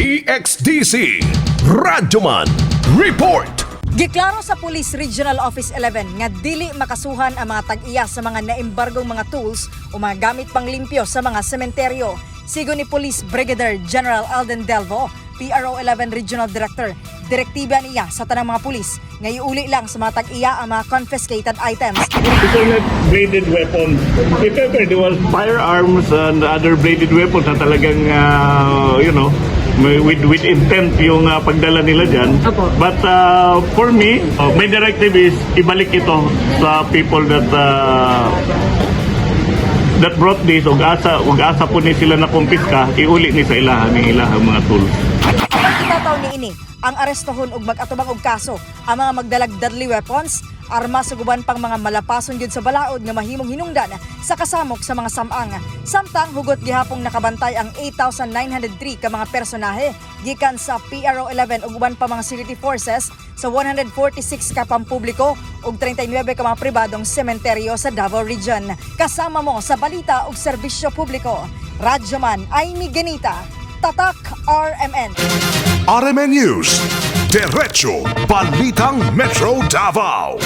DXDC Radyoman Report Giklaro sa Police Regional Office 11 nga dili makasuhan ang mga tag-iya sa mga naembargong mga tools o mga gamit panglimpyo sa mga sementeryo. Sigo ni Police Brigadier General Alden Delvo, PRO 11 Regional Director, direktiba niya sa tanang mga pulis nga iuli lang sa mga tag-iya ang mga confiscated items. These are not bladed weapons. If ever there was firearms and other bladed weapons na talagang, uh, you know, with with intent yung uh, pagdala nila dyan. But uh, for me, uh, my directive is ibalik ito sa people that uh, that brought this ug asa ug asa po ni sila na kumpiska iuli ni sa ilahan ni ilahang mga tools. Itataw ni ini ang arestohon ug mag-atubang og kaso ang mga magdalag deadly weapons, armas ug uban pang mga malapason gyud sa balaod nga mahimong hinungdan sa kasamok sa mga samang. Samtang hugot gihapong nakabantay ang 8,903 ka mga personahe gikan sa PRO 11 ug uban pa mga security forces sa 146 ka pampubliko ug 39 ka mga pribadong sementeryo sa Davao Region. Kasama mo sa balita ug serbisyo publiko. Radyoman Aimee Ganita, Tatak RMN. RMN News Diretso Balitang Metro Davao